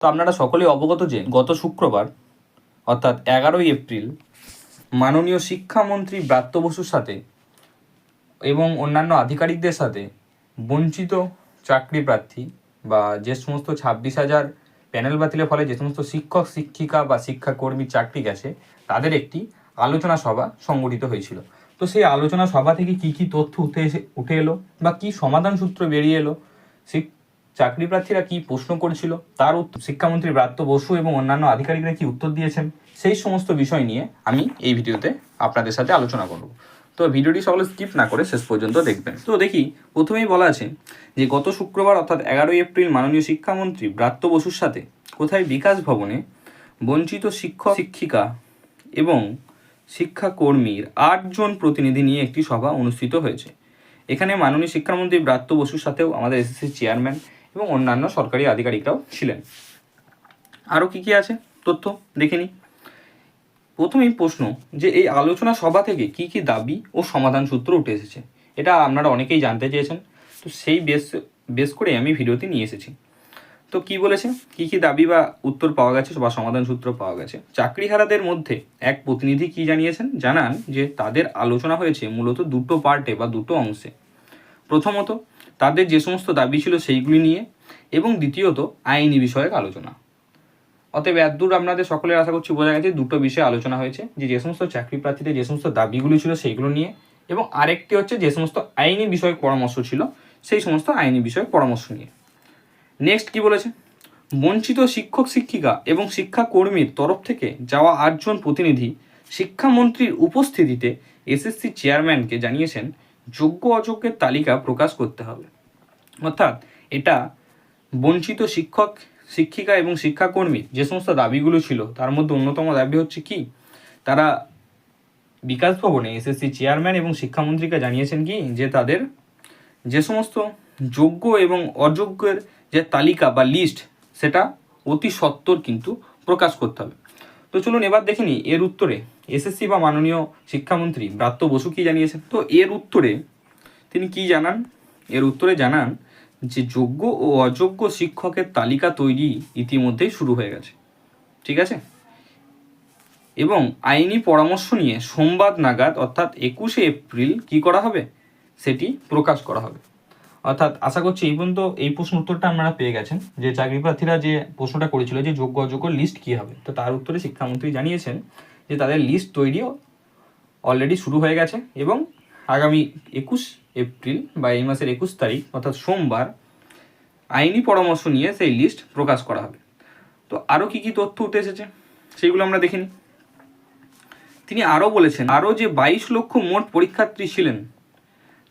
তো আপনারা সকলেই অবগত যে গত শুক্রবার, অর্থাৎ এগারোই এপ্রিল, মাননীয় শিক্ষামন্ত্রী ব্রাত্য বসুর সাথে এবং অন্যান্য আধিকারিকদের সাথে বঞ্চিত চাকরি প্রার্থী বা যে সমস্ত ছাব্বিশ হাজার প্যানেল বাতিলের ফলে যে সমস্ত শিক্ষক, শিক্ষিকা বা শিক্ষাকর্মী চাকরি গেছে, তাদের একটি আলোচনা সভা সংগঠিত হয়েছিল। তো সেই আলোচনা সভা থেকে কি কি তথ্য উঠে এসে, উঠে এলো বা কি সমাধান সূত্র বেরিয়ে এলো চাকরি প্রার্থীরা কি প্রশ্ন করেছিল? তার উত্তর শিক্ষামন্ত্রী ব্রাত্য বসু এবং অন্যান্য আধিকারিকরা কি উত্তর দিয়েছেন? সেই সমস্ত বিষয় নিয়ে আমি এই ভিডিওতে আপনাদের সাথে আলোচনা করব। তো ভিডিওটি সকলে স্কিপ না করে শেষ পর্যন্ত দেখবেন। তো দেখি, প্রথমেই বলা আছে যে গত শুক্রবার অর্থাৎ এগারোই এপ্রিল মাননীয় শিক্ষামন্ত্রী ব্রাত্য বসুর সাথে কোথায় বিকাশ ভবনে বঞ্চিত শিক্ষক, শিক্ষিকা এবং শিক্ষাকর্মীর আটজন প্রতিনিধি নিয়ে একটি সভা অনুষ্ঠিত হয়েছে। এখানে মাননীয় শিক্ষামন্ত্রী ব্রাত্য বসুর সাথেও আমাদের এসএসসি চেয়ারম্যান এবং অন্যান্য সরকারি আধিকারিকরাও ছিলেন। আরও কি কি আছে? তথ্য দেখে নিই। প্রথমেই প্রশ্ন যে এই আলোচনা সভা থেকে কি কি দাবি ও সমাধান সূত্র উঠে এসেছে? এটা আপনারা অনেকেই জানতে চেয়েছেন। তো সেই বেশ বেশ করে আমি ভিডিওতে নিয়ে এসেছি। তো কি বলেছে? কি কি দাবি বা উত্তর পাওয়া গেছে বা সমাধান সূত্র পাওয়া গেছে? চাকরিহারাদের মধ্যে এক প্রতিনিধি কি জানিয়েছেন? জানান যে তাদের আলোচনা হয়েছে মূলত দুটো পার্টে বা দুটো অংশে। প্রথমত তাদের যে সমস্ত দাবি ছিল সেইগুলি নিয়ে এবং দ্বিতীয়ত আইনি বিষয়ক আলোচনা। অতএব এতদূর আপনাদের সকলের আশা করছি বোঝা গেছে, দুটো বিষয়ে আলোচনা হয়েছে, যে যে সমস্ত চাকরি প্রার্থীদের যে সমস্ত দাবিগুলি ছিল সেইগুলো নিয়ে এবং আরেকটি হচ্ছে যে সমস্ত আইনি বিষয়ক পরামর্শ ছিল, সেই সমস্ত আইনি বিষয়ক পরামর্শ নিয়ে। নেক্সট কি বলেছে? বঞ্চিত শিক্ষক, শিক্ষিকা এবং শিক্ষাকর্মীর তরফ থেকে যাওয়া আটজন প্রতিনিধি শিক্ষামন্ত্রীর উপস্থিতিতে এসএসসি চেয়ারম্যানকে জানিয়েছেন যোগ্য অযোগ্যের তালিকা প্রকাশ করতে হবে। অর্থাৎ এটা বঞ্চিত শিক্ষক, শিক্ষিকা এবং শিক্ষাকর্মী যে সমস্ত দাবিগুলো ছিল, তার মধ্যে অন্যতম দাবি হচ্ছে কি? তারা বিকাশ ভবনে এসএসসি চেয়ারম্যান এবং শিক্ষামন্ত্রীকে জানিয়েছেন কি? যে তাদের যে সমস্ত যোগ্য এবং অযোগ্যের যে তালিকা বা লিস্ট সেটা অতি সত্বর কিন্তু প্রকাশ করতে হবে। তো চলুন এবার দেখে এর উত্তরে। এসএসসি বা মাননীয় শিক্ষামন্ত্রী ব্রাত্য বসু কি জানিয়েছেন? তো এর উত্তরে তিনি কি জানান? এর উত্তরে জানান যে যোগ্য ও অযোগ্য শিক্ষকের তালিকা তৈরি ইতিমধ্যেই শুরু হয়ে গেছে। ঠিক আছে? এবং আইনি পরামর্শ নিয়ে সোমবার নাগাদ, অর্থাৎ একুশে এপ্রিল কি করা হবে? সেটি প্রকাশ করা হবে। অর্থাৎ আশা করছি এই পর্যন্ত এই প্রশ্ন উত্তরটা আপনারা পেয়ে গেছেন, যে চাকরি প্রার্থীরা যে প্রশ্নটা করেছিল যে যোগ্য অযোগ্য লিস্ট কি হবে। তো তার উত্তরে শিক্ষামন্ত্রী জানিয়েছেন যে তাদের লিস্ট তৈরিও অলরেডি শুরু হয়ে গেছে এবং আগামী একুশ এপ্রিল বা এই মাসের একুশ তারিখ, অর্থাৎ সোমবার, আইনি পরামর্শ নিয়ে সেই লিস্ট প্রকাশ করা হবে। তো আরও কি কি তথ্য উঠে এসেছে সেইগুলো আমরা দেখিনি তিনি আরও বলেছেন আরও যে বাইশ লক্ষ মোট পরীক্ষার্থী ছিলেন,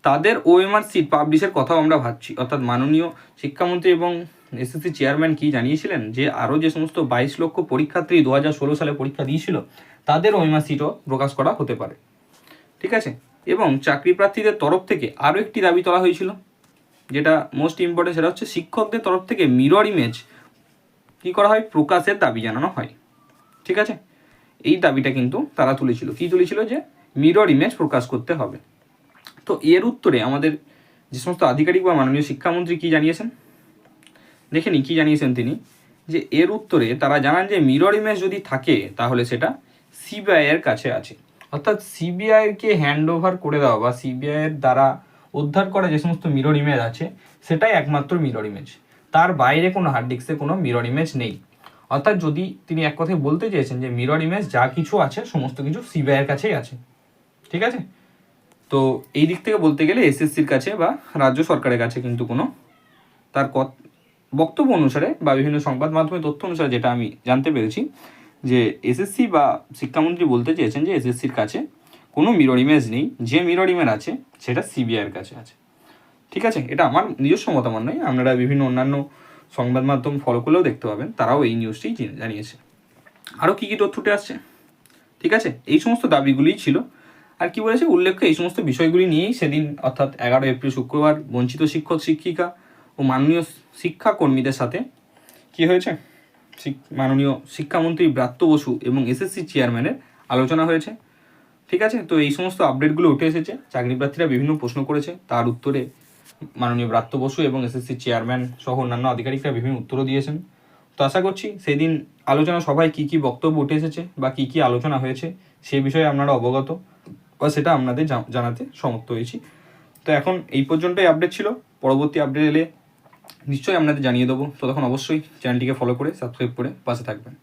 তাদের ওএমআর সিট পাবলিশের কথাও আমরা ভাবছি, অর্থাৎ মাননীয় শিক্ষামন্ত্রী এবং এসএসসি চেয়ারম্যান কি জানিয়েছিলেন? যে আরও যে সমস্ত বাইশ লক্ষ পরীক্ষার্থী দু হাজার ষোলো সালে পরীক্ষা দিয়েছিল, তাদের ওএমআর সিটও প্রকাশ করা হতে পারে। ঠিক আছে? এবং চাকরি প্রার্থীদের তরফ থেকে আরও একটি দাবি তোলা হয়েছিল, যেটা মোস্ট ইম্পর্টেন্ট সেটা হচ্ছে শিক্ষকদের তরফ থেকে মিরর ইমেজ কী করা হয়? প্রকাশের দাবি জানানো হয়। ঠিক আছে? এই দাবিটা কিন্তু তারা তুলেছিল। কি তুলেছিল? যে মিরর ইমেজ প্রকাশ করতে হবে। তো এর উত্তরে আমাদের যে সমস্ত আধিকারিক বা মাননীয় শিক্ষামন্ত্রী কি জানিয়েছেন? দেখে নি কি জানিয়েছেন তিনি, যে এর উত্তরে তারা জানান যে মিরর ইমেজ যদি থাকে, তাহলে সেটা সিবিআই এর কাছে আছে। অর্থাৎ সিবিআই কে হ্যান্ড ওভার করে দেওয়া বা সিবিআই এর দ্বারা উদ্ধার করা যে সমস্ত মিরর ইমেজ আছে, সেটাই একমাত্র মিরর ইমেজ। তার বাইরে কোনো হার্ড ডিস্কে কোনো মিরর ইমেজ নেই। অর্থাৎ যদি তিনি এক কথায় বলতে চেয়েছেন যে মিরর ইমেজ যা কিছু আছে, সমস্ত কিছু সিবিআই এর কাছেই আছে। ঠিক আছে? তো এই দিক থেকে বলতে গেলে এসএসসির কাছে বা রাজ্য সরকারের কাছে কিন্তু কোনো তার বক্তব্য অনুসারে বা বিভিন্ন সংবাদ মাধ্যমে তথ্য অনুসারে যেটা আমি জানতে পেরেছি, যে এসএসসি বা শিক্ষামন্ত্রী বলতে চেয়েছেন যে এসএসসির কাছে কোনো মিরর ইমেজ নেই, যে মিরর ইমেজ আছে সেটা সিবিআইয়ের কাছে আছে। ঠিক আছে? এটা আমার নিজস্ব মতামত নয়, আপনারা বিভিন্ন অন্যান্য সংবাদ মাধ্যম ফলো করলেও দেখতে পাবেন, তারাও এই নিউজটি জানিয়েছে। আরও কী কী তথ্য উঠে আসছে? ঠিক আছে? এই সমস্ত দাবিগুলিই ছিল। আর কি বলেছে? উল্লেখ্য এই সমস্ত বিষয়গুলি নিয়েই সেদিন, অর্থাৎ এগারো এপ্রিল শুক্রবার, বঞ্চিত শিক্ষক, শিক্ষিকা ও মাননীয় শিক্ষাকর্মীদের সাথে কি হয়েছে? মাননীয় শিক্ষামন্ত্রী ব্রাত্য বসু এবং এসএসসি চেয়ারম্যানের আলোচনা হয়েছে। ঠিক আছে? তো এই সমস্ত আপডেটগুলো উঠে এসেছে। চাকরি প্রার্থীরা বিভিন্ন প্রশ্ন করেছে। তার উত্তরে মাননীয় ব্রাত্য বসু এবং এসএসসি চেয়ারম্যান সহ অন্যান্য আধিকারিকরা বিভিন্ন উত্তরও দিয়েছেন। তো আশা করছি সেই দিন আলোচনা সভায় কী কী বক্তব্য উঠে এসেছে বা কী কী আলোচনা হয়েছে সে বিষয়ে আপনারা অবগত বা সেটা আপনাদের জানাতে সমর্থ হয়েছি। তো এখন এই পর্যন্তই আপডেট ছিল। পরবর্তী আপডেট এলে নিশ্চয়ই আপনাদের জানিয়ে দেবো। তো তখন অবশ্যই চ্যানেলটিকে ফলো করে সাবস্ক্রাইব করে পাশে থাকবেন।